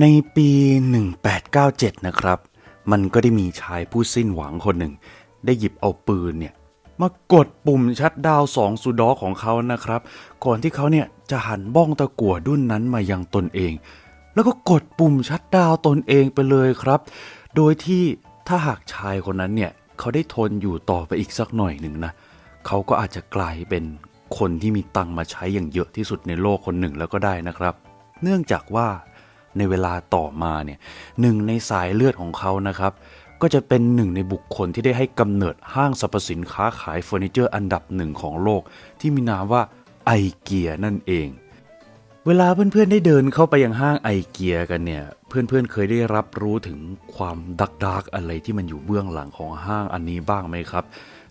ในปี 1897 นะครับ มันก็ได้มีชายผู้สิ้นหวังคนหนึ่ง ได้หยิบเอาปืนเนี่ย มากดปุ่มชัดดาวสองสุดอของเขานะครับ ก่อนที่เขาเนี่ยจะหันบ้องตะกั่วดุ้นนั้นมายังตนเอง แล้วก็กดปุ่มชัดดาวตนเองไปเลยครับ โดยที่ถ้าหากชายคนนั้นเนี่ยเขาได้ทนอยู่ต่อไปอีกสักหน่อยหนึ่งนะ เขาก็อาจจะกลายเป็นคนที่มีตังมาใช้อย่างเยอะที่สุดในโลกคนหนึ่งแล้วก็ได้นะครับ เนื่องจากว่า ในเวลาต่อมาเนี่ยหนึ่งในสายเลือดของเขานะครับ ก็จะเป็นหนึ่งในบุคคลที่ได้ให้กำเนิดห้างสรรพสินค้าขายเฟอร์นิเจอร์อันดับหนึ่งของโลก ที่มีนามว่าไอเกียนั่นเอง เวลาเพื่อนๆได้เดินเข้าไปยังห้างไอเกียกันเนี่ย เพื่อนๆเคยได้รับรู้ถึงความดักดักอะไรที่มันอยู่เบื้องหลังของห้างอันนี้บ้างไหมครับ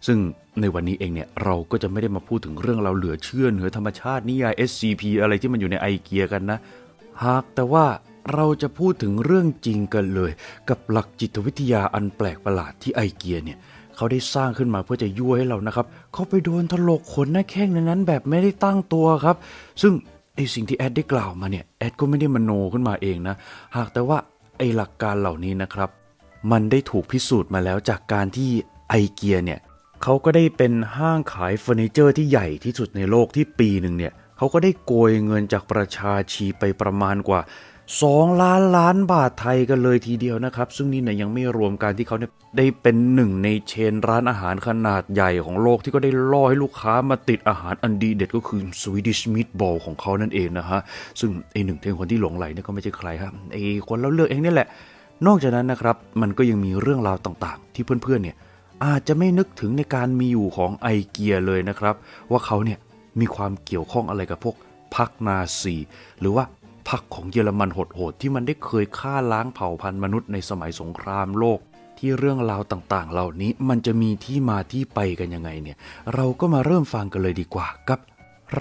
ซึ่งในวันนี้เองเนี่ยเราก็จะไม่ได้มาพูดถึงเรื่องเราเหลือเชื่อเหนือธรรมชาตินิยาย SCP อะไรที่มันอยู่ในไอเกียกันนะ หากแต่ว่า เราจะพูดถึงเรื่องจริงกันเลย กับหลักจิตวิทยาอันแปลกประหลาดที่ไอเกียเนี่ยเขาได้สร้างขึ้นมาเพื่อจะยั่วให้เรานะครับ เขาไปโดนถลกขนหน้าแข้งในนั้นแบบไม่ได้ตั้งตัวครับ ซึ่งไอสิ่งที่แอดได้กล่าวมาเนี่ยแอดก็ไม่ได้มโนขึ้นมาเองนะ หากแต่ว่าไอหลักการเหล่านี้นะครับ มันได้ถูกพิสูจน์มาแล้วจากการที่ไอเกียเนี่ยเขาก็ได้เป็นห้างขายเฟอร์นิเจอร์ที่ใหญ่ที่สุดในโลกที่ปีหนึ่งเนี่ยเขาก็ได้โกยเงินจากประชาชีไปประมาณกว่า 2 ล้านล้านบาทไทยกันเลยทีเดียวนะครับ ซึ่งนี่เนี่ยยังไม่รวมการที่เขาเนี่ยได้เป็นหนึ่งในเชนร้านอาหารขนาดใหญ่ของโลกที่ก็ได้ล่อให้ลูกค้ามาติดอาหารอันดีเด็ดก็คือ Swedish Meatball ของเขานั่นเองนะฮะ ซึ่งไอหนึ่งในคนที่หลงไหลเนี่ยก็ไม่ใช่ใครครับไอคนเราเลือกเองนี่แหละ นอกจากนั้นนะครับมันก็ยังมีเรื่องราวต่างๆ ที่เพื่อนๆเนี่ยอาจจะไม่นึกถึงในการมีอยู่ของไอเกียเลยนะครับ ว่าเขาเนี่ยมีความเกี่ยวข้องอะไรกับพวกพรรคนาซีหรือว่า พรรคของเยอรมันโหดๆที่มันได้เคยฆ่าล้างเผ่าพันธุ์มนุษย์ในสมัยสงครามโลก ที่เรื่องราวต่างๆ เหล่านี้มันจะมีที่มาที่ไปกันยังไงเนี่ย เราก็มาเริ่มฟังกันเลยดีกว่ากับ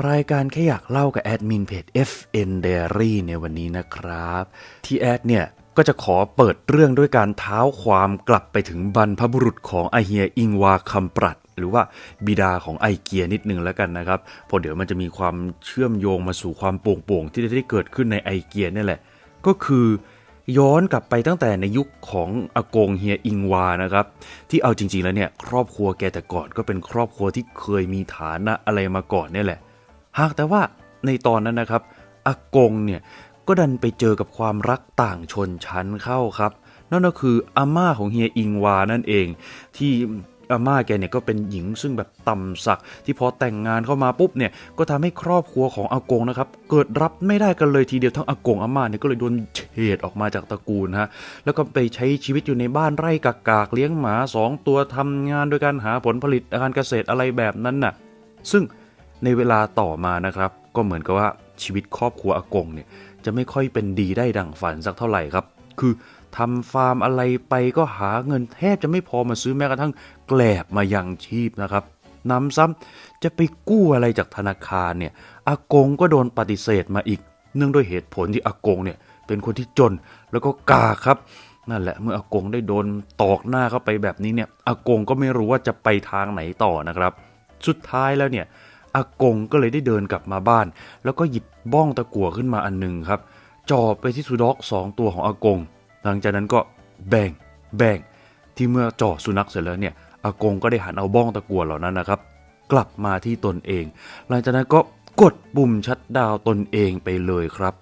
รายการแค่อยากเล่ากับแอดมินเพจ FN Diary ในวันนี้นะครับ ที่แอดเนี่ยก็จะขอเปิดเรื่องด้วยการเท้าความกลับไปถึงบรรพบุรุษของไอเฮียอิงวาคำปรัด หรือว่าบิดาของไอเกียนิดนึงแล้วกันนะครับเพราะเดี๋ยวมันจะมีความเชื่อมโยงมาสู่ความโป่งๆที่ได้เกิดขึ้นในไอเกียนี่แหละ ก็คือย้อนกลับไปตั้งแต่ในยุคของอากงเฮียอิงวานะครับ ที่เอาจริง ๆ แล้วเนี่ยครอบครัวแกแต่ก่อนก็เป็นครอบครัวที่เคยมีฐานะอะไรมาก่อนเนี่ยแหละ หากแต่ว่าในตอนนั้นนะครับอากงเนี่ยก็ดันไปเจอกับความรักต่างชนชั้นเข้าครับ นั่นก็คืออาม่าของเฮียอิงวานั่นเองที่ อาม่าแกเนี่ยก็เป็นหญิงซึ่งแบบต่ำสัก ที่พอแต่งงานเข้ามาปุ๊บเนี่ยก็ทำให้ครอบครัวของอากงนะครับเกิดรับไม่ได้กันเลยทีเดียวทั้งอากงอาม่าเนี่ยก็เลยโดนเฉดออกมาจากตระกูลฮะแล้วก็ไปใช้ชีวิตอยู่ในบ้านไร่กากๆเลี้ยงหมาสองตัวทำงานโดยการหาผลผลิตการเกษตรอะไรแบบนั้นน่ะซึ่งในเวลาต่อมานะครับ ก็เหมือนกับว่าชีวิตครอบครัวอากงเนี่ยจะไม่ค่อยเป็นดีได้ดังฝันสักเท่าไหร่ครับ คือทำฟาร์มอะไรไปก็หาเงินแทบจะไม่พอมาซื้อแม้กระทั่งแกลบมายังชีพนะครับนำซ้ำจะไปกู้อะไรจากธนาคารเนี่ยอากงก็โดนปฏิเสธมาอีก เนื่องด้วยเหตุผลที่อากงเนี่ยเป็นคนที่จนแล้วก็กาครับ นั่นแหละเมื่ออากงได้โดนตอกหน้าเข้าไปแบบนี้เนี่ยอากงก็ไม่รู้ว่าจะไปทางไหนต่อนะครับ สุดท้ายแล้วเนี่ยอากงก็เลยได้เดินกลับมาบ้าน แล้วก็หยิบบ้องตะกั่วขึ้นมาอันหนึ่งครับจ่อไปที่สุด็อกสองตัวของอากง หลังจากนั้นก็แบ่งแบ่งที่เมื่อจ่อสุนัขเสร็จแล้วเนี่ยอากงก็ได้หันเอาบ้องตะกั่วเหล่านั้นนะครับ กลับมาที่ตนเอง หลังจากนั้นก็กดปุ่มชัดดาวตนเองไปเลยครับ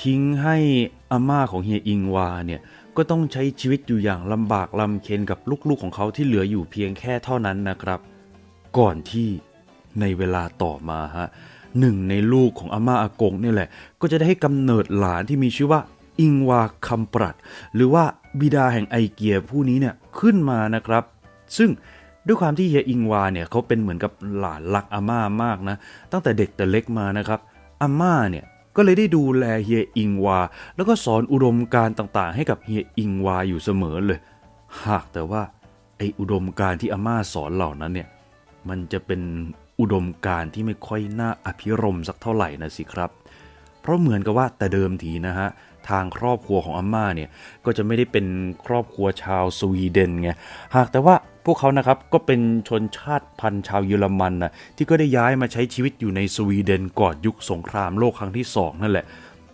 ทิ้งให้อาม่าของเฮียอิงวาเนี่ยก็ต้องใช้ชีวิตอยู่อย่างลำบากลำเค็นกับลูกๆของเขาที่เหลืออยู่เพียงแค่เท่านั้นนะครับ ก่อนที่ในเวลาต่อมาฮะหนึ่งในลูกของอาม่าอากงนี่แหละ ก็จะได้ให้กำเนิดหลานที่มีชื่อว่า อิงวาคำปรัดหรือว่าบิดาแห่งไอเกียผู้นี้เนี่ยขึ้นมานะครับ ซึ่งด้วยความที่เฮียอิงวาเนี่ยเขาเป็นเหมือนกับหลานรักอาม่ามากนะ ตั้งแต่เด็กแต่เล็กมานะครับอาม่าเนี่ยก็เลยได้ดูแลเฮียอิงวา แล้วก็สอนอุดมการต่างๆ ให้กับเฮียอิงวาอยู่เสมอเลย หากแต่ว่าไออุดมการที่อาม่าสอนเหล่านั้นเนี่ยมันจะเป็นอุดมการที่ไม่ค่อยน่าอภิรมสักเท่าไหร่นะสิครับ เพราะเหมือนกับว่าแต่เดิมทีนะฮะ ทางครอบครัวของอาม่าเนี่ยก็จะไม่ได้เป็นครอบครัวชาวสวีเดนไงหากแต่ว่าพวกเขานะครับก็เป็นชนชาติพันธุ์ชาวเยอรมันนะที่ก็ได้ย้ายมาใช้ชีวิตอยู่ในสวีเดนก่อนยุคสงครามโลกครั้งที่สองนั่นแหละ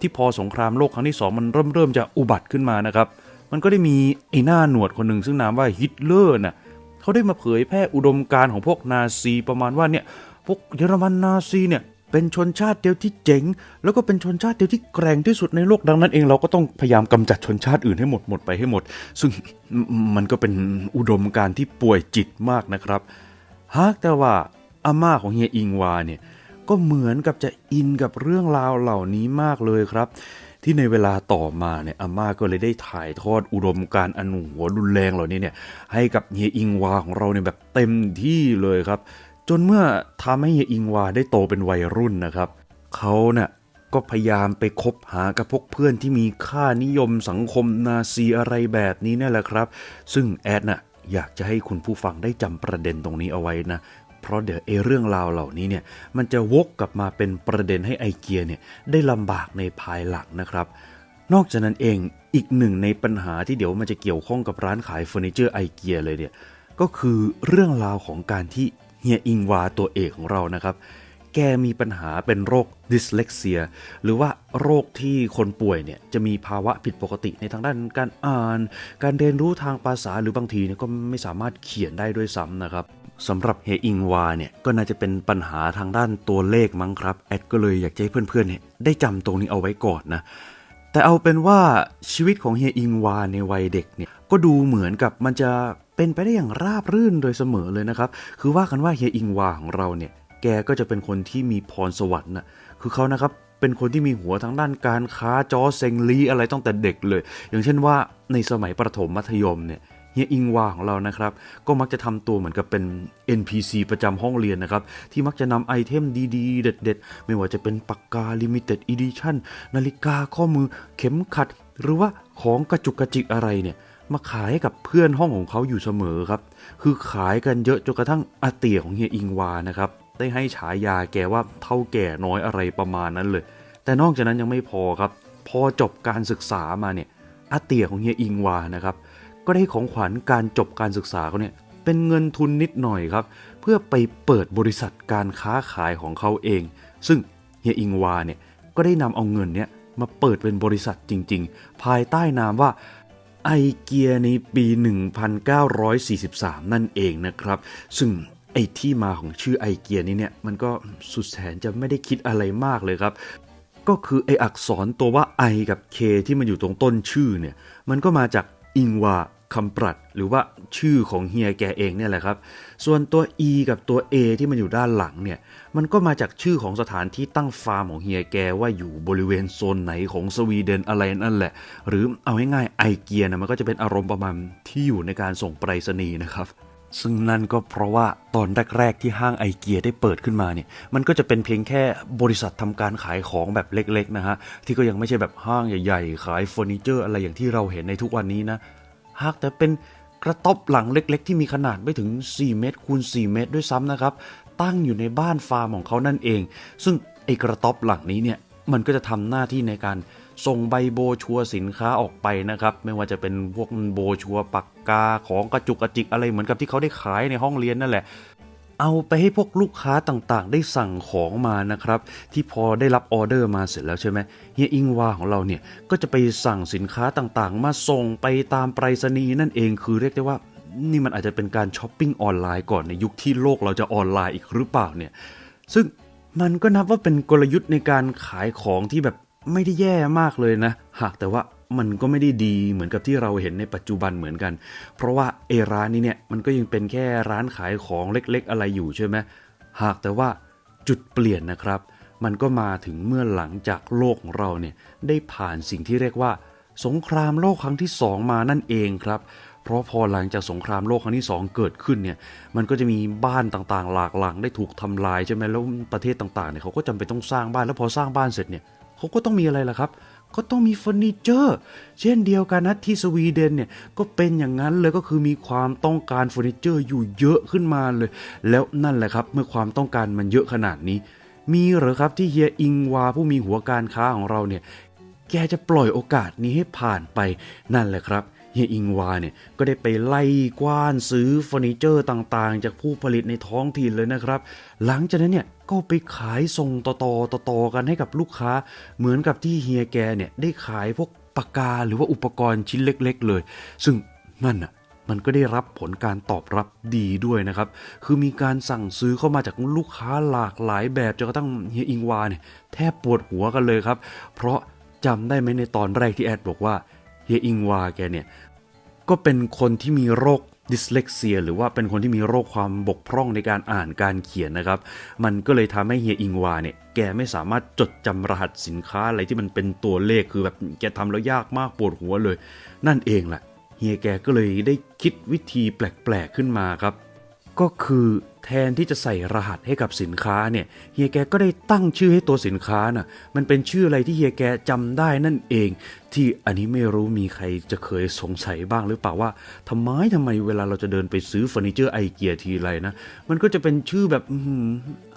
ที่พอสงครามโลกครั้งที่สองมันเริ่มเริ่มจะอุบัติขึ้นมานะครับ มันก็ได้มีไอ้หน้าหนวดคนหนึ่งซึ่งนามว่าฮิตเลอร์น่ะเขาได้มาเผยแพร่อุดมการณ์ของพวกนาซีประมาณว่าเนี่ยพวกเยอรมันนาซีเนี่ย เป็นชนชาติเดียวที่เจ๋ง แล้วก็เป็นชนชาติเดียวที่แกร่งที่สุดในโลกดังนั้นเองเราก็ต้องพยายามกำจัดชนชาติอื่นให้หมดหมดไปให้หมด ซึ่งมันก็เป็นอุดมการณ์ที่ป่วยจิตมากนะครับ หากแต่ว่าอาม่าของเฮียอิงวาเนี่ยก็เหมือนกับจะอินกับเรื่องราวเหล่านี้มากเลยครับ ที่ในเวลาต่อมาเนี่ยอาม่าก็เลยได้ถ่ายทอดอุดมการณ์อันหัวรุนแรงเหล่านี้เนี่ยให้กับเฮียอิงวาของเราเนี่ยแบบเต็มที่เลยครับ จนเมื่อทำให้เฮียอิงวาได้โตเป็นวัยรุ่นนะครับ เขาเนี่ยก็พยายามไปคบหากับพวกเพื่อนที่มีค่านิยมสังคมนาซีอะไรแบบนี้นี่แหละครับ ซึ่งแอดน่ะอยากจะให้คุณผู้ฟังได้จำประเด็นตรงนี้เอาไว้นะ เพราะเดี๋ยวเอเรื่องราวเหล่านี้เนี่ย มันจะวกกลับมาเป็นประเด็นให้ไอเกียเนี่ยได้ลำบากในภายหลังนะครับ นอกจากนั้นเองอีกหนึ่งในปัญหาที่เดี๋ยวมันจะเกี่ยวข้องกับร้านขายเฟอร์นิเจอร์ไอเกียเลยเนี่ยก็คือเรื่องราวของการที่ เฮียอิงวาตัวเอกของเรานะครับ แกมีปัญหาเป็นโรคดิสเลกเซีย หรือว่าโรคที่คนป่วยเนี่ยจะมีภาวะผิดปกติในทางด้านการอ่าน การเรียนรู้ทางภาษาหรือบางทีเนี่ยก็ไม่สามารถเขียนได้ด้วยซ้ำนะครับสำหรับเฮอิงวาเนี่ยก็น่าจะเป็นปัญหาทางด้านตัวเลขมั้งครับ แอดก็เลยอยากจะให้เพื่อนๆเนี่ยได้จำตรงนี้เอาไว้ก่อนนะ แต่เอาเป็นว่าชีวิตของเฮียอิงวาในวัยเด็กเนี่ยก็ดูเหมือนกับมันจะ เป็นไปได้อย่างราบรื่นโดยเสมอเลยนะครับ คือว่ากันว่าเฮียอิงวาของเราเนี่ย แกก็จะเป็นคนที่มีพรสวรรค์นะคือเขานะครับเป็นคนที่มีหัวทางด้านการค้าจอเซงลีอะไรตั้งแต่เด็กเลย อย่างเช่นว่าในสมัยประถมมัธยมเนี่ยเฮียอิงวาของเรานะครับ ก็มักจะทำตัวเหมือนกับเป็น NPC ประจำห้องเรียนนะครับ ที่มักจะนำไอเทมดีๆ เด็ด ๆ ไม่ว่าจะเป็นปากกา Limited Edition นาฬิกาข้อมือเข็มขัด หรือว่าของกระจุกกระจิกอะไรเนี่ย มาขายให้กับเพื่อนห้องของเขาอยู่เสมอครับ คือขายกันเยอะจนกระทั่งอาเตียของเฮียอิงวานะครับ ได้ให้ฉายาแกว่าเท่าแก่น้อยอะไรประมาณนั้นเลย แต่นอกจากนั้นยังไม่พอครับ พอจบการศึกษามาเนี่ยอาเตียของเฮียอิงวานะครับ ก็ได้ของขวัญการจบการศึกษาเขาเนี่ยเป็นเงินทุนนิดหน่อยครับ เพื่อไปเปิดบริษัทการค้าขายของเขาเอง ซึ่งเฮียอิงวาเนี่ยก็ได้นำเอาเงินเนี่ยมาเปิดเป็นบริษัทจริง ๆ ภายใต้นามว่า ไอเกียในปี 1943 นั่นเองนะครับ ซึ่งไอที่มาของชื่อไอเกียนี้เนี่ย มันก็สุดแสนจะไม่ได้คิดอะไรมากเลยครับก็คือไออักษรตัวว่า I กับ K ที่มันอยู่ตรงต้นชื่อเนี่ย มันก็มาจากอิงวา คำปรัดหรือว่าชื่อของเฮียแกเองเนี่ยแหละครับ ส่วนตัว E กับตัว A ที่มันอยู่ด้านหลังเนี่ย มันก็มาจากชื่อของสถานที่ตั้งฟาร์มของเฮียแกว่าอยู่บริเวณโซนไหนของสวีเดนอะไรนั่นแหละ หรือเอาง่ายๆไอเกียนะมันก็จะเป็นอารมณ์ประมาณที่อยู่ในการส่งไปรษณีย์นะครับซึ่งนั่นก็เพราะว่าตอนแรกๆที่ห้างไอเกียได้เปิดขึ้นมาเนี่ยมันก็จะเป็นเพียงแค่บริษัททำการขายของแบบเล็กๆนะฮะที่ก็ยังไม่ใช่แบบห้างใหญ่ ๆ ขายเฟอร์นิเจอร์อะไรอย่างที่เราเห็นในทุกวันนี้นะ หากแต่เป็นกระต๊อบหลังเล็ก ๆ ที่มีขนาดไม่ถึง 4 เมตรคูณ 4 เมตรด้วยซ้ำนะครับ ตั้งอยู่ในบ้านฟาร์มของเขานั่นเอง ซึ่งไอ้กระต๊อบหลังนี้เนี่ยมันก็จะทำหน้าที่ในการส่งใบโบชัวสินค้าออกไปนะครับ ไม่ว่าจะเป็นพวกโบชัวปากกาของกระจุกกระจิกอะไรเหมือนกับที่เขาได้ขายในห้องเรียนนั่นแหละ เอาไปให้พวกลูกค้าต่างๆ ได้สั่งของมานะครับ ที่พอได้รับออเดอร์มาเสร็จแล้วใช่ไหมเฮียอิงวาของเราเนี่ยก็จะไปสั่งสินค้าต่างๆ มาส่งไปตามไปรษณีย์นั่นเองคือเรียกได้ว่านี่มันอาจจะเป็นการช้อปปิ้งออนไลน์ก่อนในยุคที่โลกเราจะออนไลน์อีกหรือเปล่าเนี่ย ซึ่งมันก็นับว่าเป็นกลยุทธ์ในการขายของที่แบบไม่ได้แย่มากเลยนะ หากแต่ว่า มันก็ไม่ได้ดีเหมือนกับที่เราเห็นในปัจจุบันเหมือนกัน เพราะว่าเอร้านนี้เนี่ยมันก็ยังเป็นแค่ร้านขายของเล็กๆ อะไรอยู่ใช่ไหมหากแต่ว่าจุดเปลี่ยนนะครับ มันก็มาถึงเมื่อหลังจากโลกของเราเนี่ยได้ผ่านสิ่งที่เรียกว่า สงครามโลกครั้งที่สองมานั่นเองครับเพราะพอหลังจากสงครามโลกครั้งที่ 2 เกิดขึ้นเนี่ย มันก็จะมีบ้านต่างๆ หลากหลังได้ถูกทำลายใช่ไหมแล้วประเทศต่างๆเนี่ยเขาก็จำเป็นต้องสร้างบ้านแล้วพอสร้างบ้านเสร็จเนี่ยเขาก็ต้องมีอะไรล่ะครับ ก็ต้องมีเฟอร์นิเจอร์ เช่นเดียวกันนะที่สวีเดนเนี่ยก็เป็นอย่างนั้นเลยก็คือมีความต้องการเฟอร์นิเจอร์อยู่เยอะขึ้นมาเลย แล้วนั่นแหละครับเมื่อความต้องการมันเยอะขนาดนี้ มีหรือครับที่เฮียอิงวาผู้มีหัวการค้าของเราเนี่ยแกจะปล่อยโอกาสนี้ให้ผ่านไปนั่นแหละครับเฮียอิงวาเนี่ยก็ได้ไปไล่กว้านซื้อเฟอร์นิเจอร์ต่างๆ จากผู้ผลิตในท้องถิ่นเลยนะครับ หลังจากนั้นเนี่ย ก็ไปขายส่งต่อๆต่อๆกันให้กับลูกค้า เหมือนกับที่เฮียแกเนี่ยได้ขายพวกปากกาหรือว่าอุปกรณ์ชิ้นเล็ก ๆ เลย ซึ่งนั่นน่ะมันก็ได้รับผลการตอบรับดีด้วยนะครับ คือมีการสั่งซื้อเข้ามาจากลูกค้าหลากหลายแบบจนกระทั่งเฮียอิงวาเนี่ยแทบปวดหัวกันเลยครับ เพราะจำได้ไหมในตอนแรกที่แอดบอกว่าเฮียอิงวาแกเนี่ยก็เป็นคนที่มีโรค ดิสเลกเซีย หรือว่าเป็นคนที่มีโรคความบกพร่องในการอ่านการเขียนนะครับ มันก็เลยทำให้เฮียอิงวาเนี่ยแกไม่สามารถจดจำรหัสสินค้าอะไรที่มันเป็นตัวเลขคือแบบแกทำแล้วยากมากปวดหัวเลย นั่นเองแหละเฮียแกก็เลยได้คิดวิธีแปลกๆขึ้นมาครับ ก็คือ แทนที่จะใส่รหัสให้กับสินค้าเนี่ยเฮียแกก็ได้ตั้งชื่อให้ตัวสินค้าน่ะมันเป็นชื่ออะไรที่เฮียแกจำได้นั่นเอง ที่อันนี้ไม่รู้มีใครจะเคยสงสัยบ้างหรือเปล่าว่าทำไมทำไมเวลาเราจะเดินไปซื้อเฟอร์นิเจอร์ไอเกียทีไรนะมันก็จะเป็นชื่อแบบ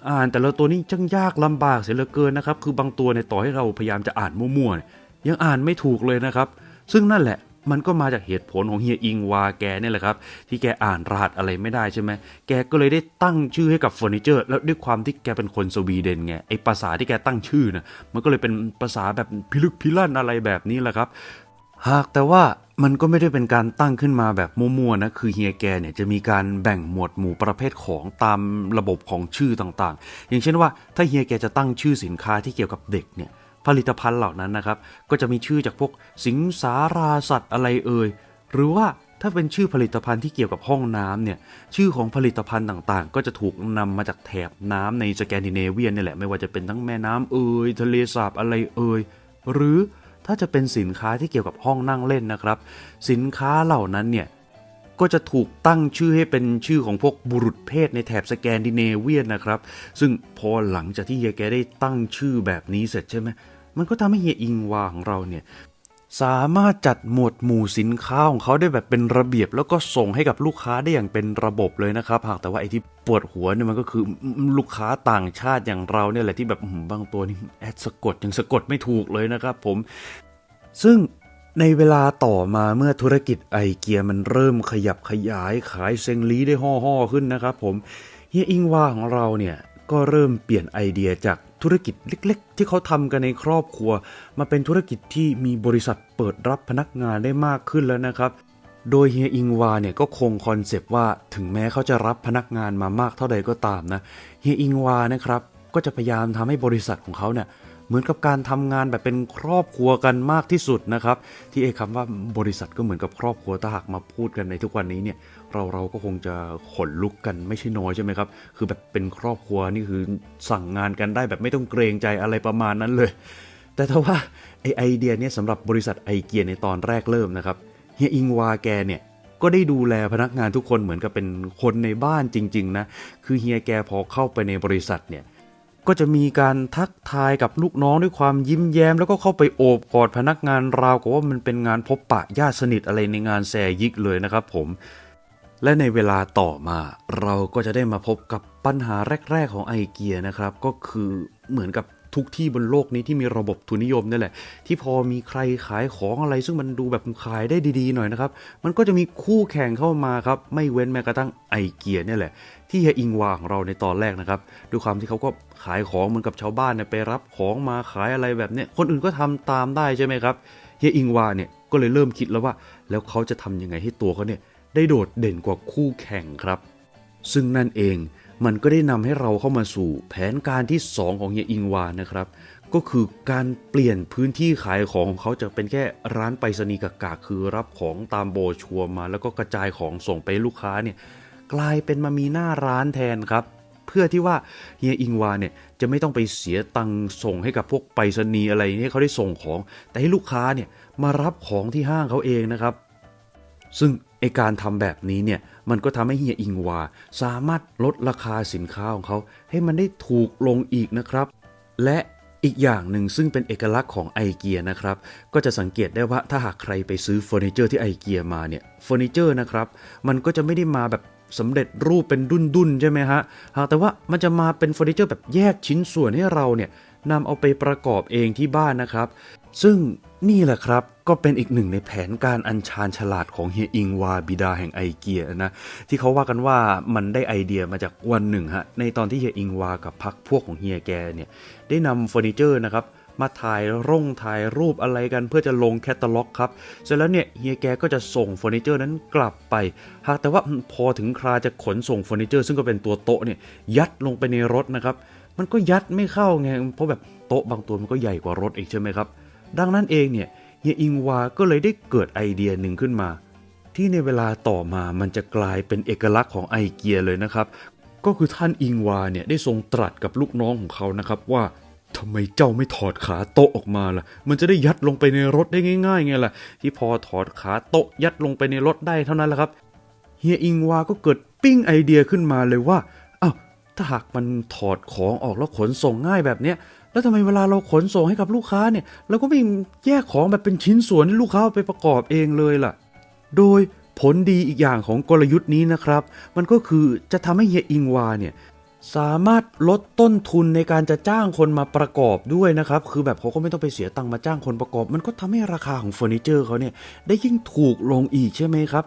อ่านแต่ละตัวนี่ช่างยากลำบากเสียเหลือเกินนะครับคือบางตัวเนี่ยต่อให้เราพยายามจะอ่านมั่วๆยังอ่านไม่ถูกเลยนะครับ ซึ่งนั่นแหละ มันก็มาจากเหตุผลของเฮียอิงวาแกเนี่ยแหละครับ ที่แกอ่านรหัสอะไรไม่ได้ใช่ไหมแกก็เลยได้ตั้งชื่อให้กับเฟอร์นิเจอร์ แล้วด้วยความที่แกเป็นคนสวีเดนไงไอภาษาที่แกตั้งชื่อนะมันก็เลยเป็นภาษาแบบพิลึกพิลั่นอะไรแบบนี้แหละครับ หากแต่ว่ามันก็ไม่ได้เป็นการตั้งขึ้นมาแบบมั่วๆนะ คือเฮียแกเนี่ยจะมีการแบ่งหมวดหมู่ประเภทของตามระบบของชื่อต่างๆ อย่างเช่นว่าถ้าเฮียแกจะตั้งชื่อสินค้าที่เกี่ยวกับเด็กเนี่ย ผลิตภัณฑ์เหล่านั้นนะครับ ก็จะมีชื่อจากพวกสิงสาราสัตว์อะไรเอ่ยหรือว่าถ้าเป็นชื่อผลิตภัณฑ์ที่เกี่ยวกับห้องน้ำเนี่ยชื่อของผลิตภัณฑ์ต่างๆ ก็จะถูกนำมาจากแถบน้ำในสแกนดิเนเวียนนี่แหละไม่ว่าจะเป็นทั้งแม่น้ำเอ่ยทะเลสาบอะไรเอ่ยหรือถ้าจะเป็นสินค้าที่เกี่ยวกับห้องนั่งเล่นนะครับ สินค้าเหล่านั้นเนี่ยก็จะถูกตั้งชื่อให้เป็นชื่อของพวกบุรุษเพศในแถบสแกนดิเนเวียนนะครับ ซึ่งพอหลังจากที่เฮียแกได้ตั้งชื่อแบบนี้เสร็จใช่ไหม มันก็ทำให้เฮียอิงวาของเราเนี่ยสามารถจัดหมวดหมู่สินค้าของเขาได้แบบเป็นระเบียบ แล้วก็ส่งให้กับลูกค้าได้อย่างเป็นระบบเลยนะครับ หากแต่ว่าไอ้ที่ปวดหัวเนี่ยมันก็คือลูกค้าต่างชาติอย่างเราเนี่ยแหละที่แบบบางตัวนี่แอดสะกดยังสะกดไม่ถูกเลยนะครับผม ซึ่งในเวลาต่อมาเมื่อธุรกิจไอเกียมันเริ่มขยับขยายขายเซงลีได้ห่อๆขึ้นนะครับผมเฮียอิงวาของเราเนี่ยก็เริ่มเปลี่ยนไอเดียจาก ธุรกิจเล็ก ๆ ที่เขาทำกันในครอบครัว มาเป็นธุรกิจที่มีบริษัทเปิดรับพนักงานได้มากขึ้นแล้วนะครับ โดยเฮียอิงวาเนี่ยก็คงคอนเซปต์ว่าถึงแม้เขาจะรับพนักงานมามากเท่าใดก็ตามนะเฮียอิงวานะครับก็จะพยายามทำให้บริษัทของเขาเนี่ยเหมือนกับการทำงานแบบเป็นครอบครัวกันมากที่สุดนะครับ ที่ไอ้คำว่าบริษัทก็เหมือนกับครอบครัวถ้าหากมาพูดกันในทุกวันนี้เนี่ย เราเราก็คงจะขนลุกกันไม่ใช่น้อยใช่ไหมครับ คือแบบเป็นครอบครัวนี่คือสั่งงานกันได้แบบไม่ต้องเกรงใจอะไรประมาณนั้นเลย แต่ถ้าว่าไอไอเดียเนี่ยสำหรับบริษัทไอเกียในตอนแรกเริ่มนะครับเฮียอิงวาแกเนี่ยก็ได้ดูแลพนักงานทุกคนเหมือนกับเป็นคนในบ้านจริง ๆ นะ คือเฮียแกพอเข้าไปในบริษัทเนี่ยก็จะมีการทักทายกับลูกน้องด้วยความยิ้มแย้ม แล้วก็เข้าไปโอบกอดพนักงานราวกับว่ามันเป็นงานพบปะญาติสนิทอะไรในงานแซยิกเลยนะครับผม และในเวลาต่อมาเราก็จะได้มาพบกับปัญหาแรก ๆ ของไอเกียนะครับ ก็คือเหมือนกับทุกที่บนโลกนี้ที่มีระบบทุนนิยมนี่แหละ ที่พอมีใครขายของอะไร ซึ่งมันดูแบบขายได้ดีๆหน่อยนะครับ มันก็จะมีคู่แข่งเข้ามาครับ ไม่เว้นแม้กระทั่งไอเกียนี่แหละ ที่เฮอิงวาของเราในตอนแรกนะครับด้วยความที่เขาก็ขายของเหมือนกับชาวบ้านเนี่ยไปรับของมาขายอะไรแบบเนี้ยคนอื่นก็ทำตามได้ใช่ไหมครับเฮอิงวาเนี่ยก็เลยเริ่มคิดแล้วว่า แล้วเขาจะทำยังไงให้ตัวเขาเนี่ย ได้โดดเด่นกว่าคู่แข่งครับ ซึ่งนั่นเองมันก็ได้นำให้เราเข้ามาสู่แผนการที่ 2 ของเฮียอิงวานนะครับ ก็คือการเปลี่ยนพื้นที่ขายของของเขาจากเป็นแค่ร้านไปรษณีย์กากาคือรับของตามโบชัวมาแล้วก็กระจายของส่งไปลูกค้าเนี่ยกลายเป็นมามีหน้าร้านแทนครับเพื่อที่ว่าเฮียอิงวาเนี่ยจะไม่ต้องไปเสียตังค์ส่งให้กับพวกไปรษณีย์อะไรให้เขาได้ส่งของ แต่ให้ลูกค้าเนี่ยมารับของที่ห้างเขาเองนะครับ ซึ่งไอการทำแบบนี้เนี่ยมันก็ทำให้เฮียอิงวา สามารถลดราคาสินค้าของเขา ให้มันได้ถูกลงอีกนะครับ และอีกอย่างหนึ่งซึ่งเป็นเอกลักษณ์ของไอเกียนะครับ ก็จะสังเกตได้ว่าถ้าหากใครไปซื้อเฟอร์นิเจอร์ที่ไอเกียมาเนี่ยเฟอร์นิเจอร์นะครับ มันก็จะไม่ได้มาแบบสำเร็จรูปเป็นดุนๆใช่ไหมฮะแต่ว่ามันจะมาเป็นเฟอร์นิเจอร์แบบแยกชิ้นส่วนให้เราเนี่ย นำเอาไปประกอบเองที่บ้านนะครับ ซึ่งนี่แหละครับก็เป็นอีกหนึ่งในแผนการอัญชานฉลาดของเฮียอิงวาบิดาแห่งไอเกียนะที่เขาว่ากันว่ามันได้ไอเดียมาจากวันหนึ่งฮะในตอนที่เฮียอิงวากับพักพวกของเฮียแกเนี่ยได้นำเฟอร์นิเจอร์นะครับมาถ่ายร่งถ่ายรูปอะไรกันเพื่อจะลงแคตตาล็อกครับ เสร็จแล้วเนี่ยเฮียแกก็จะส่งเฟอร์นิเจอร์นั้นกลับไป หากแต่ว่าพอถึงคราจะขนส่งเฟอร์นิเจอร์ ซึ่งก็เป็นตัวโต๊ะเนี่ยยัดลงไปในรถนะครับ มันก็ยัดไม่เข้าไง เพราะแบบโต๊ะบางตัวมันก็ใหญ่กว่ารถอีกใช่ไหมครับ ดังนั้นเองเนี่ยเฮียอิงวาก็เลยได้เกิดไอเดียหนึ่งขึ้นมา ที่ในเวลาต่อมามันจะกลายเป็นเอกลักษณ์ของไอเกียเลยนะครับ ก็คือท่านอิงวาเนี่ยได้ทรงตรัสกับลูกน้องของเขานะครับว่าทำไมเจ้าไม่ถอดขาโต๊ะออกมาล่ะ มันจะได้ยัดลงไปในรถได้ง่ายๆไงล่ะ ที่พอถอดขาโต๊ะยัดลงไปในรถได้เท่านั้นแหละครับ เฮียอิงวาก็เกิดปิ้งไอเดียขึ้นมาเลยว่า ถ้าหากมันถอดของออกแล้วขนส่งง่ายแบบเนี้ยแล้วทำไมเวลาเราขนส่งให้กับลูกค้าเนี่ยเราก็ไม่แยกของแบบเป็นชิ้นส่วนให้ลูกค้าไปประกอบเองเลยล่ะ โดยผลดีอีกอย่างของกลยุทธ์นี้นะครับ มันก็คือจะทำให้เฮียอิงวาเนี่ยสามารถลดต้นทุนในการจะจ้างคนมาประกอบด้วยนะครับ คือแบบเขาก็ไม่ต้องไปเสียตังค์มาจ้างคนประกอบ มันก็ทำให้ราคาของเฟอร์นิเจอร์เขาเนี่ยได้ยิ่งถูกลงอีกใช่ไหมครับ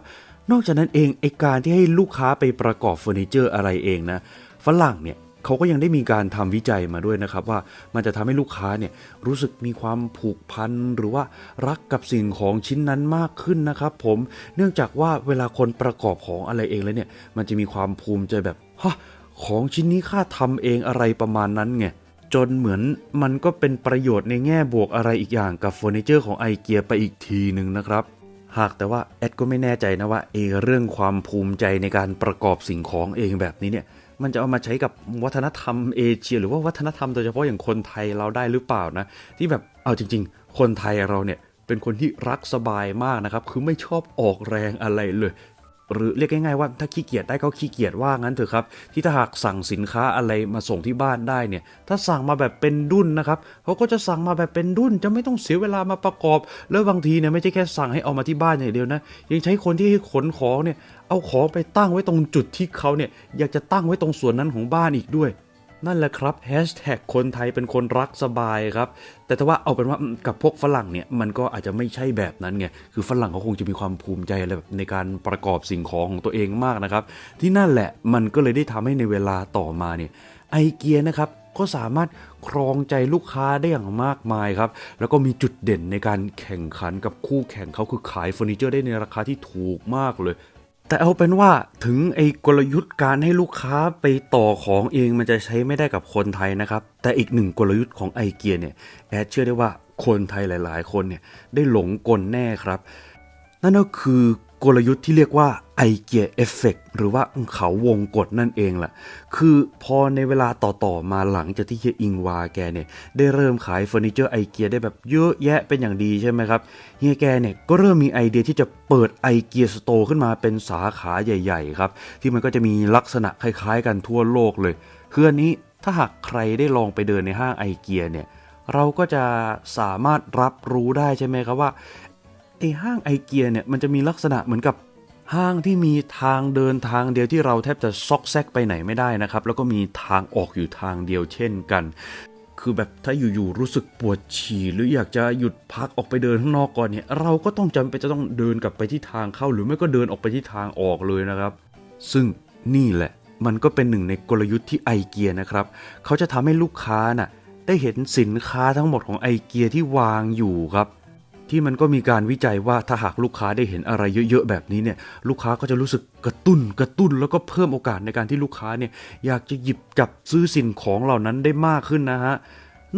นอกจากนั้นเองไอการที่ให้ลูกค้าไปประกอบเฟอร์นิเจอร์อะไรเองนะ ฝรั่งเนี่ยเขาก็ยังได้มีการทำวิจัยมาด้วยนะครับ ว่ามันจะทำให้ลูกค้าเนี่ยรู้สึกมีความผูกพันหรือว่ารักกับสิ่งของชิ้นนั้นมากขึ้นนะครับ ผมเนื่องจากว่าเวลาคนประกอบของอะไรเองแล้วเนี่ยมันจะมีความภูมิใจแบบฮะของชิ้นนี้ข้าทำเองอะไรประมาณนั้นไงจนเหมือนมันก็เป็นประโยชน์ในแง่บวกอะไรอีกอย่างกับเฟอร์นิเจอร์ของไอเกียไปอีกทีหนึ่งนะครับหากแต่ว่าแอดก็ไม่แน่ใจนะว่าเอเรื่องความภูมิใจในการประกอบสิ่งของเองแบบนี้เนี่ย มันจะเอามาใช้กับวัฒนธรรมเอเชีย หรือว่าวัฒนธรรมโดยเฉพาะอย่างคนไทยเราได้หรือเปล่านะ ที่แบบเอาจริง ๆ คนไทยเราเนี่ยเป็นคนที่รักสบายมากนะครับ คือไม่ชอบออกแรงอะไรเลย หรือเรียกง่ายๆว่าถ้าขี้เกียจได้ก็ขี้เกียจว่างั้นเถอะครับ ที่ถ้าหากสั่งสินค้าอะไรมาส่งที่บ้านได้เนี่ย ถ้าสั่งมาแบบเป็นดุนนะครับเขาก็จะสั่งมาแบบเป็นดุนจะไม่ต้องเสียเวลามาประกอบ แล้วบางทีเนี่ยไม่ใช่แค่สั่งให้เอามาที่บ้านอย่างเดียวนะ ยังใช้คนที่ให้ขนของเนี่ยเอาของไปตั้งไว้ตรงจุดที่เขาเนี่ยอยากจะตั้งไว้ตรงส่วนนั้นของบ้านอีกด้วย นั่นแหละครับแฮชแท็กคนไทยเป็นคนรักสบายครับ แต่ถ้าว่าเอาเป็นว่ากับพวกฝรั่งเนี่ย มันก็อาจจะไม่ใช่แบบนั้นไง คือฝรั่งเขาคงจะมีความภูมิใจอะไรแบบในการประกอบสิ่งของของตัวเองมากนะครับ ที่นั่นแหละมันก็เลยได้ทำให้ในเวลาต่อมาเนี่ยไอเกียนะครับก็สามารถครองใจลูกค้าได้อย่างมากมายครับ แล้วก็มีจุดเด่นในการแข่งขันกับคู่แข่งเขาคือขายเฟอร์นิเจอร์ได้ในราคาที่ถูกมากเลย แต่เอาเป็นว่าถึงไอ้กลยุทธ์การให้ลูกค้าไปต่อของเองมันจะใช้ไม่ได้กับคนไทยนะครับ แต่อีกหนึ่งกลยุทธ์ของไอเกียเนี่ยแอดเชื่อได้ว่าคนไทยหลาย ๆ คนเนี่ยได้หลงกลแน่ครับ นั่นก็คือ กลยุทธ์ที่เรียกว่าไอเกียเอฟเฟกหรือว่าเขาวงกฏนั่นเองแหละ คือพอในเวลาต่อๆมาหลังจากที่เฮียอิงวาแกเนี่ย ได้เริ่มขายเฟอร์นิเจอร์ไอเกียได้แบบเยอะแยะเป็นอย่างดีใช่ไหมครับ เฮียแกเนี่ยก็เริ่มมีไอเดียที่จะเปิดไอเกียสโตร์ขึ้นมาเป็นสาขาใหญ่ๆครับ ที่มันก็จะมีลักษณะคล้ายๆกันทั่วโลกเลย คืออันนี้ถ้าหากใครได้ลองไปเดินในห้างไอเกียเนี่ยเราก็จะสามารถรับรู้ได้ใช่ไหมครับว่า ไอห้างไอเกียเนี่ยมันจะมีลักษณะเหมือนกับห้างที่มีทางเดินทางเดียวที่เราแทบจะซอกแซกไปไหนไม่ได้นะครับ แล้วก็มีทางออกอยู่ทางเดียวเช่นกัน คือแบบถ้าอยู่ๆรู้สึกปวดฉี่หรืออยากจะหยุดพักออกไปเดินข้างนอกก่อนเนี่ย เราก็ต้องจำเป็นจะต้องเดินกลับไปที่ทางเข้า หรือไม่ก็เดินออกไปที่ทางออกเลยนะครับ ซึ่งนี่แหละ มันก็เป็นหนึ่งในกลยุทธ์ที่ไอเกียนะครับ เขาจะทำให้ลูกค้าน่ะได้เห็นสินค้าทั้งหมดของไอเกียที่วางอยู่ครับ ที่มันก็มีการวิจัยว่าถ้าหากลูกค้าได้เห็นอะไรเยอะๆแบบนี้เนี่ยลูกค้าก็จะรู้สึกกระตุ้นกระตุ้นแล้วก็เพิ่มโอกาสในการที่ลูกค้าเนี่ยอยากจะหยิบจับซื้อสิ่งของเหล่านั้นได้มากขึ้นนะฮะ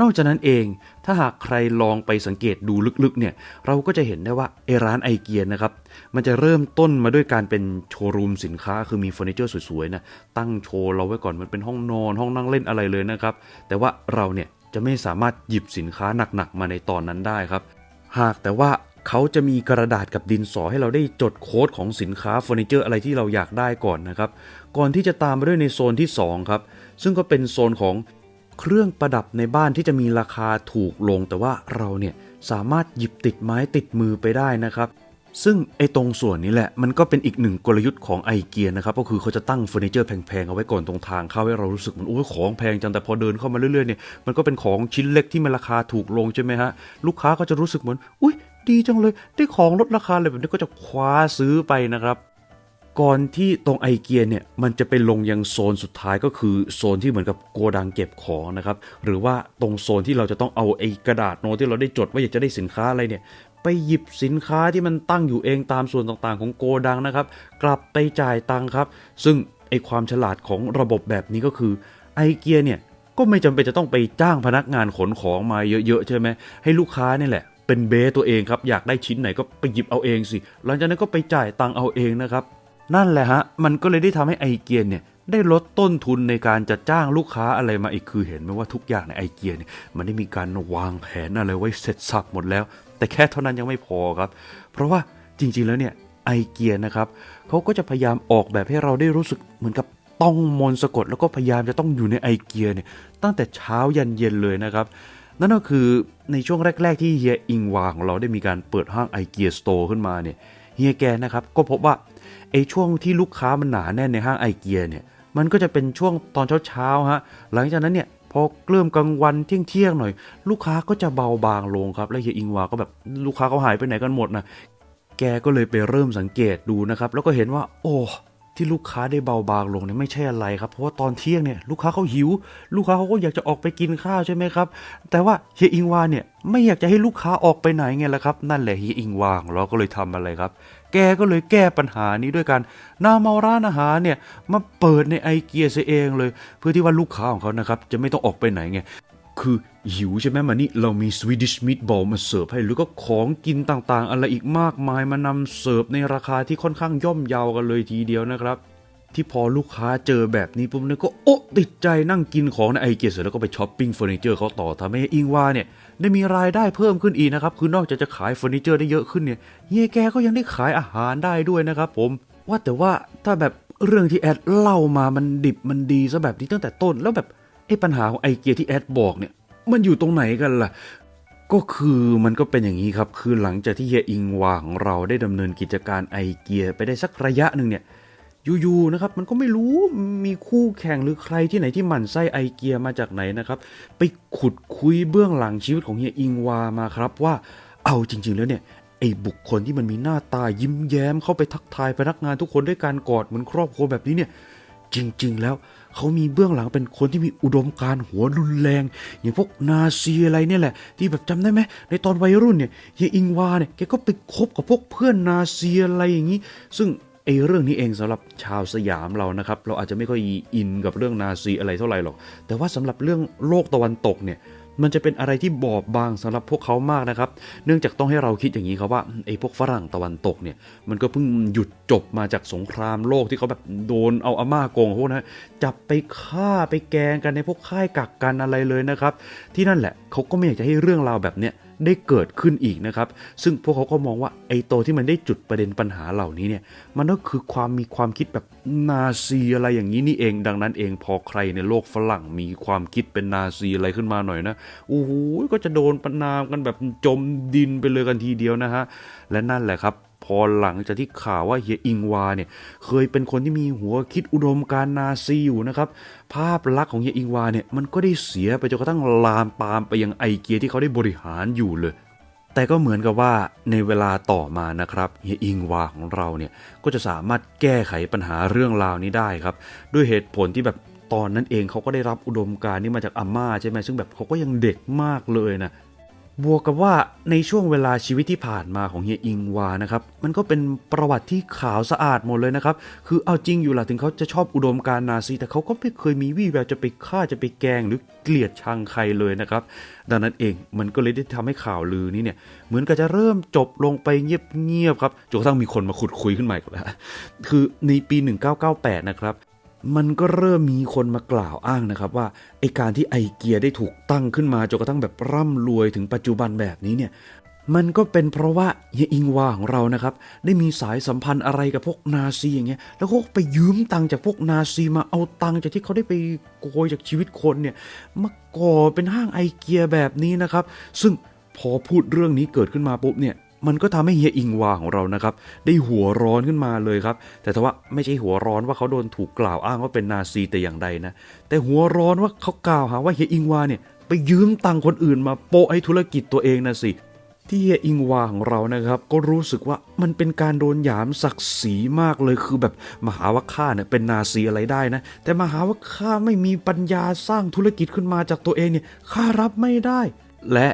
นอกจากนั้นเอง ถ้าหากใครลองไปสังเกตดูลึกๆ เนี่ย เราก็จะเห็นได้ว่าไอร้านไอเกียนะครับ มันจะเริ่มต้นมาด้วยการเป็นโชว์รูมสินค้า คือมีเฟอร์นิเจอร์สวยๆ นะ ตั้งโชว์เราไว้ก่อน มันเป็นห้องนอน ห้องนั่งเล่นอะไรเลยนะครับ แต่ว่าเราเนี่ยจะไม่สามารถหยิบสินค้าหนักๆ มาในตอนนั้นได้ครับ หากแต่ว่าเขาจะมีกระดาษกับดินสอให้เราได้จดโค้ดของสินค้าเฟอร์นิเจอร์อะไรที่เราอยากได้ก่อนนะครับ ก่อนที่จะตามมาด้วยในโซนที่ 2 ครับ ซึ่งก็เป็นโซนของเครื่องประดับในบ้านที่จะมีราคาถูกลง แต่ว่าเราเนี่ยสามารถหยิบติดไม้ติดมือไปได้นะครับ ซึ่งไอ้ตรงส่วนนี้แหละมันก็เป็นอีกหนึ่งกลยุทธ์ของไอเกียนะครับก็คือเขาจะตั้งเฟอร์นิเจอร์แพงๆเอาไว้ก่อนตรงทางเข้าให้เรารู้สึกมันโอ้ยของแพงจังแต่พอเดินเข้ามาเรื่อยๆเนี่ยมันก็เป็นของชิ้นเล็กที่มันราคาถูกลงใช่ไหมฮะลูกค้าก็จะรู้สึกเหมือนอุ้ยดีจังเลยได้ของลดราคาเลยแบบนี้ก็จะคว้าซื้อไปนะครับก่อนที่ตรงไอเกียเนี่ยมันจะไปลงยังโซนสุดท้ายก็คือโซนที่เหมือนกับโกดังเก็บของนะครับหรือว่าตรงโซนที่เราจะต้องเอาไอกระดาษโน้ตที่เราได้จดว่าอยากจะได้สินค้าอะไรเนี่ย ไปหยิบสินค้าที่มันตั้งอยู่เองตามส่วนต่างๆ ของโกดังนะครับ กลับไปจ่ายตังครับ ซึ่งไอความฉลาดของระบบแบบนี้ก็คือไอเกียเนี่ยก็ไม่จำเป็นจะต้องไปจ้างพนักงานขนของมาเยอะๆใช่ไหมให้ลูกค้านี่แหละเป็นเบสตัวเองครับอยากได้ชิ้นไหนก็ไปหยิบเอาเองสิ หลังจากนั้นก็ไปจ่ายตังเอาเองนะครับ นั่นแหละฮะมันก็เลยได้ทำให้ไอเกียเนี่ยได้ลดต้นทุนในการจะจ้างลูกค้าอะไรมาอีกคือเห็นไหมว่าทุกอย่างในไอเกียเนี่ยมันได้มีการวางแผนอะไรไว้เสร็จสับหมดแล้ว แต่แค่เท่านั้นยังไม่พอครับ เพราะว่าจริงๆแล้วเนี่ยไอเกียนะครับเขาก็จะพยายามออกแบบให้เราได้รู้สึกเหมือนกับต้องมนสะกด แล้วก็พยายามจะต้องอยู่ในไอเกียเนี่ยตั้งแต่เช้ายันเย็นเลยนะครับ นั่นก็คือในช่วงแรก ๆ ที่เฮียอิงวาของเราได้มีการเปิดห้างไอเกียสโตร์ขึ้นมาเนี่ยเฮียแกนะครับก็พบว่าไอช่วงที่ลูกค้ามันหนาแน่นในห้างไอเกียเนี่ยมันก็จะเป็นช่วงตอนเช้าๆฮะหลังจากนั้นเนี่ย พอเริ่มกลางวันเที่ยงๆหน่อย ลูกค้าก็จะเบาบางลงครับ แล้วเฮียอิงวาก็แบบลูกค้าเขาหายไปไหนกันหมดนะแกก็เลยไปเริ่มสังเกตดูนะครับ แล้วก็เห็นว่า โอ้ที่ลูกค้าได้เบาบางลงเนี่ยไม่ใช่อะไรครับ เพราะว่าตอนเที่ยงเนี่ยลูกค้าเขาหิว ลูกค้าเขาก็อยากจะออกไปกินข้าวใช่ไหมครับ แต่ว่าเฮียอิงวาเนี่ยไม่อยากจะให้ลูกค้าออกไปไหนไงล่ะครับ นั่นแหละเฮียอิงวาของเราก็เลยทำอะไรครับ แกก็เลยแก้ปัญหานี้ด้วยการนำเอาร้านอาหารเนี่ยมาเปิดในไอเกียเสียเองเลย เพื่อที่ว่าลูกค้าของเขานะครับจะไม่ต้องออกไปไหนไงคือหิวใช่ไหมมานี่เรามีสวีดิชมิตบอลมาเสิร์ฟให้หรือก็ของกินต่างๆ อะไรอีกมากมายมานำเสิร์ฟในราคาที่ค่อนข้างย่อมเยากันเลยทีเดียวนะครับ ที่พอลูกค้าเจอแบบนี้ปุ๊บเนี่ยก็โอ๊ะติดใจนั่งกินของในไอเกียเสร็จแล้วก็ไปช้อปปิ้งเฟอร์นิเจอร์เขาต่อทำให้อิงว่าเนี่ย ได้มีรายได้เพิ่มขึ้นอีกนะครับคือนอกจากจะขายเฟอร์นิเจอร์ได้เยอะขึ้นเนี่ยเฮียแกก็ยังได้ขายอาหารได้ด้วยนะครับผมว่าแต่ว่าถ้าแบบเรื่องที่แอดเล่ามามันดิบมันดีซะแบบนี้ตั้งแต่ต้นแล้วแบบไอ้ปัญหาของไอเกียที่แอดบอกเนี่ยมันอยู่ตรงไหนกันล่ะก็คือมันก็เป็นอย่างนี้ครับ คือหลังจากที่เฮียอิงวาของเราได้ดำเนินกิจการไอเกียไปได้สักระยะหนึ่งเนี่ย อยู่ๆนะครับมันก็ไม่รู้มีคู่แข่งหรือใครที่ไหนที่หมั่นไส้ไอเกียมาจากไหนนะครับ ไปขุดคุยเบื้องหลังชีวิตของเฮียอิงวามาครับว่าเอาจริง ๆ แล้วเนี่ยไอ้บุคคลที่มันมีหน้าตายิ้มแย้มเข้าไปทักทายพนักงานทุกคนด้วยการกอดเหมือนครอบครัวแบบนี้เนี่ย จริง ๆ แล้วเขามีเบื้องหลังเป็นคนที่มีอุดมการหัวรุนแรง อย่างพวกนาซีอะไรเนี่ยแหละ ที่แบบจำได้ไหมในตอนวัยรุ่นเนี่ยเฮียอิงวาเนี่ยแกก็ไปคบกับพวกเพื่อนนาซีอะไรอย่างนี้ ซึ่ง ไอ้เรื่องนี้เองสำหรับชาวสยามเรานะครับ เราอาจจะไม่ค่อยอินกับเรื่องนาซีอะไรเท่าไหร่หรอก แต่ว่าสำหรับเรื่องโลกตะวันตกเนี่ยมันจะเป็นอะไรที่บอบบางสำหรับพวกเขามากนะครับ เนื่องจากต้องให้เราคิดอย่างนี้ครับว่าไอ้พวกฝรั่งตะวันตกเนี่ย มันก็เพิ่งหยุดจบมาจากสงครามโลกที่เขาแบบโดนเอาอาม่าโกงพวกนั้นจับไปฆ่าไปแกงกันในพวกค่ายกักกันอะไรเลยนะครับ ที่นั่นแหละเขาก็ไม่อยากจะให้เรื่องราวแบบเนี้ย ได้เกิดขึ้นอีกนะครับ ซึ่งพวกเขาก็มองว่าไอ้โตวที่มันได้จุดประเด็นปัญหาเหล่านี้เนี่ยมันก็คือความมีความคิดแบบนาซีอะไรอย่างนี้นี่เอง ดังนั้นเองพอใครในโลกฝรั่งมีความคิดเป็นนาซีอะไรขึ้นมาหน่อยนะโอ้โหก็จะโดนประนามกันแบบจมดินไปเลยกันทีเดียวนะฮะและนั่นแหละครับ พอหลังจากที่ข่าวว่าเฮียอิงวาเนี่ยเคยเป็นคนที่มีหัวคิดอุดมการนาซีอยู่นะครับ ภาพลักษณ์ของเฮียอิงวาเนี่ยมันก็ได้เสียไปจนกระทั่งลามปามไปยังไอเกียที่เขาได้บริหารอยู่เลยแต่ก็เหมือนกับว่าในเวลาต่อมานะครับเฮียอิงวาของเราเนี่ยก็จะสามารถแก้ไขปัญหาเรื่องราวนี้ได้ครับ ด้วยเหตุผลที่แบบตอนนั้นเองเขาก็ได้รับอุดมการณ์นี้มาจากอาม่าใช่ไหมซึ่งแบบเขาก็ยังเด็กมากเลยนะ บวกกับว่าในช่วงเวลาชีวิตที่ผ่านมาของเฮียอิงวานะครับมันก็เป็นประวัติที่ขาวสะอาดหมดเลยนะครับคือเอาจริงอยู่ละถึงเขาจะชอบอุดมการนาซี แต่เขาก็ไม่เคยมีวี่แววจะไปฆ่าจะไปแกงหรือเกลียดชังใครเลยนะครับดังนั้นเองมันก็เลยได้ทำให้ข่าวลือนี้เนี่ยเหมือนกับจะเริ่มจบลงไปเงียบๆครับจนกระทั่งมีคนมาขุดคุยขึ้นมาอีกแล้วคือในปี 1998 นะครับ มันก็เริ่มมีคนมากล่าวอ้างนะครับว่าไอการที่ไอเกียได้ถูกตั้งขึ้นมาจนกระทั่งแบบร่ำรวยถึงปัจจุบันแบบนี้เนี่ยมันก็เป็นเพราะว่าเฮียอิงวาของเรานะครับ ได้มีสายสัมพันธ์อะไรกับพวกนาซีอย่างเงี้ยแล้วก็ไปยืมตังค์จากพวกนาซีมาเอาตังค์จากที่เขาได้ไปโกยจากชีวิตคนเนี่ยมาก่อเป็นห้างไอเกียแบบนี้นะครับ ซึ่งพอพูดเรื่องนี้เกิดขึ้นมาปุ๊บเนี่ย มันก็ทำให้เฮียอิงวาของเรานะครับ ได้หัวร้อนขึ้นมาเลยครับ แต่ถ้าว่าไม่ใช่หัวร้อนว่าเขาโดนถูกกล่าวอ้างว่าเป็นนาซีแต่อย่างใดนะ แต่หัวร้อนว่าเขากล่าวหาว่าเฮียอิงวาเนี่ยไปยืมตังค์คนอื่นมาโปะให้ธุรกิจตัวเองนะสิที่เฮียอิงวาของเรานะครับ ก็รู้สึกว่ามันเป็นการโดนหยามศักดิ์ศรีมากเลยคือแบบมหาว่าข้าเนี่ยเป็นนาซีอะไรได้นะ แต่มหาว่าข้าไม่มีปัญญาสร้างธุรกิจขึ้นมาจากตัวเองเนี่ยข้ารับไม่ได้ และ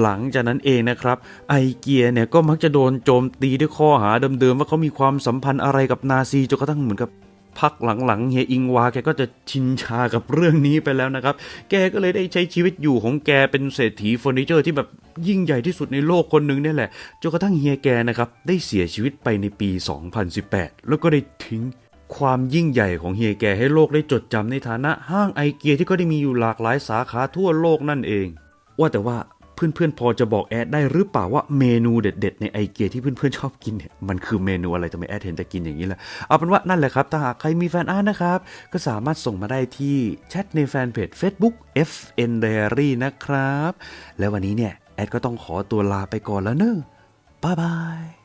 หลังจากนั้นเองนะครับ ไอเกียเนี่ยก็มักจะโดนโจมตีด้วยข้อหาเดิมๆ ว่าเขามีความสัมพันธ์อะไรกับนาซีจนกระทั่งเหมือนกับพักหลังๆเฮียอิงวาแกก็จะชินชากับเรื่องนี้ไปแล้วนะครับ แกก็เลยได้ใช้ชีวิตอยู่ของแกเป็นเศรษฐีเฟอร์นิเจอร์ที่แบบยิ่งใหญ่ที่สุดในโลกคนหนึ่งนี่แหละจนกระทั่งเฮียแกนะครับได้เสียชีวิตไปในปี 2018 แล้วก็ได้ทิ้งความยิ่งใหญ่ของเฮียแกให้โลกได้จดจำในฐานะห้างไอเกียที่ก็ได้มีอยู่หลากหลายสาขาทั่วโลกนั่นเอง ว่าแต่ว่า เพื่อนๆ พอจะบอกแอดได้หรือเปล่าว่าเมนูเด็ดๆ ในไอเกียที่เพื่อนๆ ชอบกินเนี่ยมันคือเมนูอะไรทำไมแอดเห็นแต่กินอย่างนี้ล่ะเอาเป็นว่านั่นแหละครับ ถ้าหากใครมีแฟนอาร์ตนะครับ ก็สามารถส่งมาได้ที่แชทในแฟนเพจ Facebook FN Diary นะครับ แล้ววันนี้เนี่ยแอดก็ต้องขอตัวลาไปก่อนแล้วเนอะบ๊ายบาย